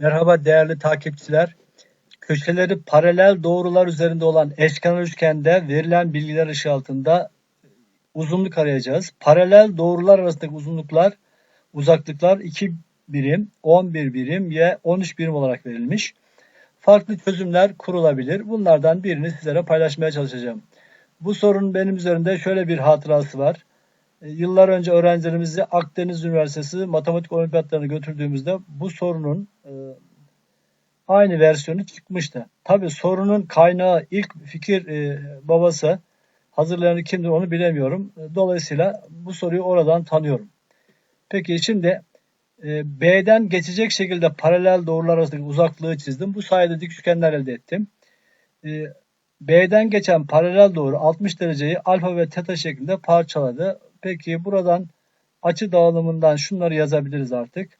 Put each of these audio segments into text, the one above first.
Merhaba değerli takipçiler. Köşeleri paralel doğrular üzerinde olan eşkenar üçgende verilen bilgiler ışığı altında uzunluk arayacağız. Paralel doğrular arasındaki uzunluklar, uzaklıklar 2 birim, 11 birim ve 13 birim olarak verilmiş. Farklı çözümler kurulabilir. Bunlardan birini sizlere paylaşmaya çalışacağım. Bu sorunun benim üzerinde şöyle bir hatırası var. E, Yıllar önce öğrencilerimizi Akdeniz Üniversitesi matematik olimpiyatlarına götürdüğümüzde bu sorunun e, aynı versiyonu çıkmıştı. Tabi sorunun kaynağı ilk fikir e, babası hazırlayanı kimdir onu bilemiyorum. Dolayısıyla bu soruyu oradan tanıyorum. Peki şimdi B'den geçecek şekilde paralel doğrular arasındaki uzaklığı çizdim. Bu sayede dik üçgenler elde ettim. B'den geçen paralel doğru 60 dereceyi alfa ve teta şeklinde parçaladı. Peki buradan açı dağılımından şunları yazabiliriz artık.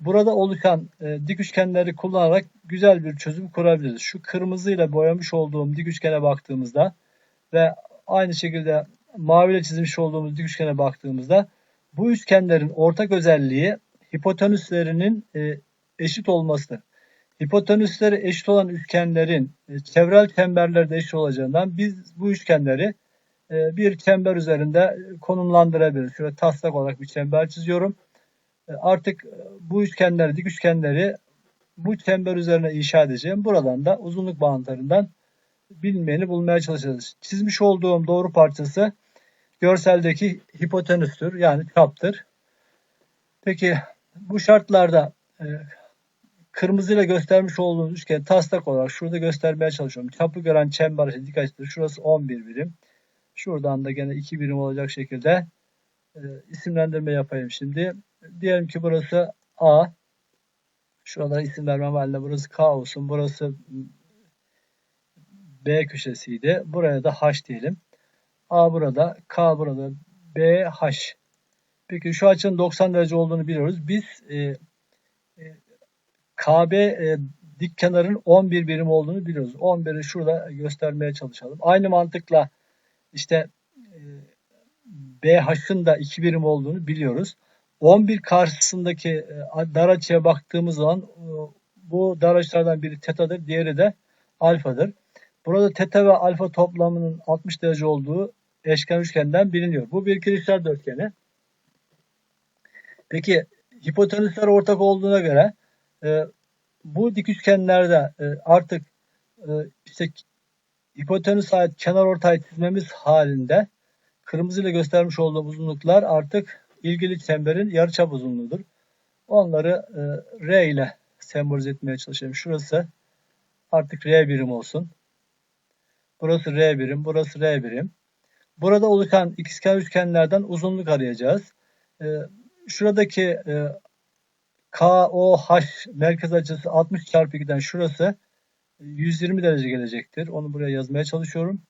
Burada oluşan e, dik üçgenleri kullanarak güzel bir çözüm kurabiliriz. Şu kırmızıyla boyamış olduğum dik üçgene baktığımızda ve aynı şekilde maviyle çizmiş olduğumuz dik üçgene baktığımızda bu üçgenlerin ortak özelliği hipotenüslerinin e, eşit olmasıdır. Hipotenüsleri eşit olan üçgenlerin e, çevrel çemberleri de eşit olacağından biz bu üçgenleri bir çember üzerinde konumlandırabiliriz. Şöyle taslak olarak bir çember çiziyorum. E, Artık e, bu üçgenleri, dik üçgenleri bu çember üzerine inşa edeceğim. Buradan da uzunluk bağıntılarından bilinmeyeni bulmaya çalışacağız. Çizmiş olduğum doğru parçası görseldeki hipotenüstür yani çaptır. Peki bu şartlarda e, kırmızıyla göstermiş olduğunuz üçgen taslak olarak şurada göstermeye çalışıyorum. Çapı gören çember için dik açıdır. Şurası 11 birim. Şuradan da gene 2 birim olacak şekilde e, isimlendirme yapayım şimdi. Diyelim ki burası A. Şuralara isim vermem halinde burası K olsun. Burası B köşesiydi. Buraya da H diyelim. A burada, K burada, B, H. Peki şu açının 90 derece olduğunu biliyoruz. Biz e, e, KB e, dik kenarın 11 birim olduğunu biliyoruz. 11'i şurada göstermeye çalışalım. Aynı mantıkla işte e, BH'ın da 2 birim olduğunu biliyoruz. 11 karşısındaki e, dar açıya baktığımız zaman bu dar açılardan biri tetadır, diğeri de alfadır. Burada teta ve alfa toplamının 60 derece olduğu eşkenar üçgenden biliniyor. Bu bir kirişler dörtgeni. Peki hipotenüsler ortak olduğuna göre e, bu dik üçgenlerde e, artık e, işte hipotenüs ait kenar ortay çizmemiz halinde kırmızı ile göstermiş olduğum uzunluklar artık ilgili çemberin yarıçap uzunluğudur. Onları e, R ile sembolize etmeye çalışıyorum. Şurası artık R birim olsun. Burası R birim, burası R birim. Burada oluşan ikizkenar üçgenlerden uzunluk arayacağız. E, şuradaki e, KOH merkez açısı 60 çarpı 2'den şurası 120 derece gelecektir. Onu buraya yazmaya çalışıyorum.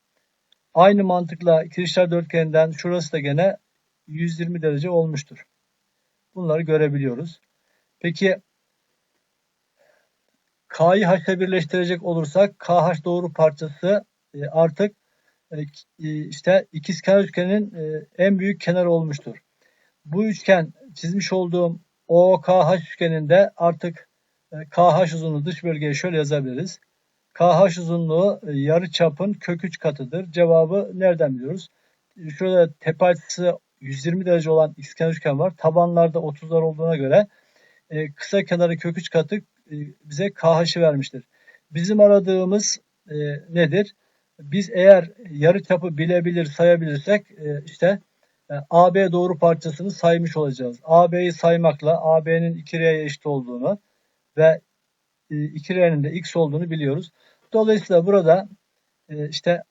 Aynı mantıkla kirişler dörtgeninden şurası da gene 120 derece olmuştur. Bunları görebiliyoruz. Peki K'yı H'le birleştirecek olursak KH doğru parçası e, artık e, işte ikizkenar üçgenin e, en büyük kenarı olmuştur. Bu üçgen çizmiş olduğum OKH üçgeninde artık KH uzunluğu dış bölgeye şöyle yazabiliriz. KH uzunluğu yarı çapın kök 3 katıdır. Cevabı nereden biliyoruz? Şurada tepe açısı 120 derece olan ikizkenar üçgen var. Tabanlarda 30'lar olduğuna göre e, kısa kenarı kök 3 katı e, bize KH'ı vermiştir. Bizim aradığımız e, nedir? Biz eğer yarı çapı bilebilir sayabilirsek e, işte e, AB doğru parçasını saymış olacağız. AB'yi saymakla AB'nin 2R'ye eşit olduğunu ve e, 2R'nin de X olduğunu biliyoruz. Dolayısıyla burada e, işte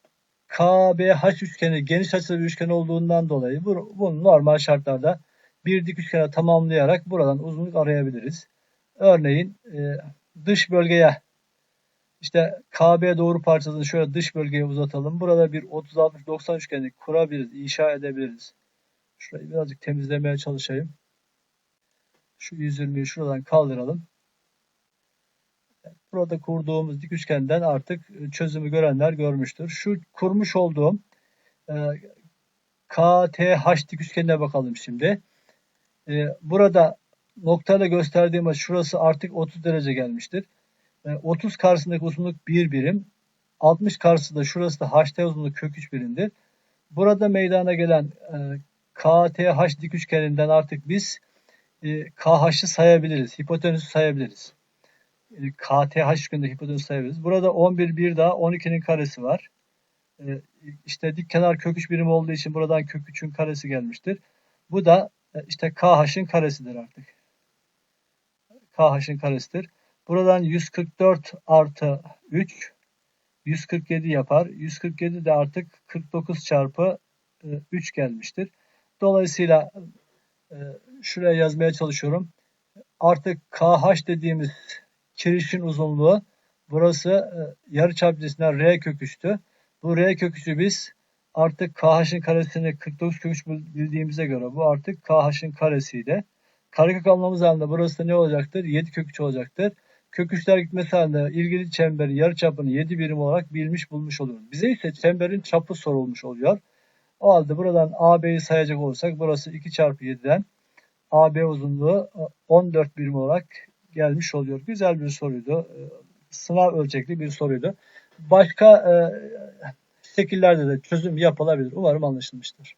KBH üçgeni geniş açılı bir üçgen olduğundan dolayı bu, bunu normal şartlarda bir dik üçgene tamamlayarak buradan uzunluk arayabiliriz. Örneğin e, dış bölgeye işte KB doğru parçasını şöyle dış bölgeye uzatalım. Burada bir 30-60-90 üçgeni kurabiliriz, inşa edebiliriz. Şurayı birazcık temizlemeye çalışayım. Şu 120'yi şuradan kaldıralım. Burada kurduğumuz dik üçgenden artık çözümü görenler görmüştür. Şu kurmuş olduğum e, KTH dik üçgenine bakalım şimdi. E, burada noktayla gösterdiğim şurası artık 30 derece gelmiştir. E, 30 karşısındaki uzunluk 1 birim. 60 karşısında şurası da HT uzunluğu kök 3 birimdir. Burada meydana gelen e, KTH dik üçgeninden artık biz e, KH'ı sayabiliriz. Hipotenüsü sayabiliriz. E, KTH üçgeninde hipotenüsü sayabiliriz. Burada 11 bir daha 12'nin karesi var. E, işte dik kenar kök 3 birim olduğu için buradan kök 3'ün karesi gelmiştir. Bu da e, işte KH'ın karesidir artık. KH'ın karesidir. Buradan 144 artı 3 147 yapar. 147 de artık 49 çarpı e, 3 gelmiştir. Dolayısıyla e, şuraya yazmaya çalışıyorum. Artık KH dediğimiz kirişin uzunluğu burası e, yarıçap cinsinden R kök 3'tü. Bu R kök 3'ü biz artık KH'ın karesini 49 kök 3 bildiğimize göre bu artık KH'ın karesiydi. Karekök almamız halinde burası ne olacaktır? 7 kök 3 olacaktır. Kök 3'ler gitmesi halinde ilgili çemberin yarıçapını 7 birim olarak bilmiş bulmuş oluyoruz. Bize ise çemberin çapı sorulmuş oluyor. O halde buradan AB'yi sayacak olursak burası 2 çarpı 7'den AB uzunluğu 14 birim olarak gelmiş oluyor. Güzel bir soruydu. Sınav ölçekli bir soruydu. Başka e, şekillerde de çözüm yapılabilir. Umarım anlaşılmıştır.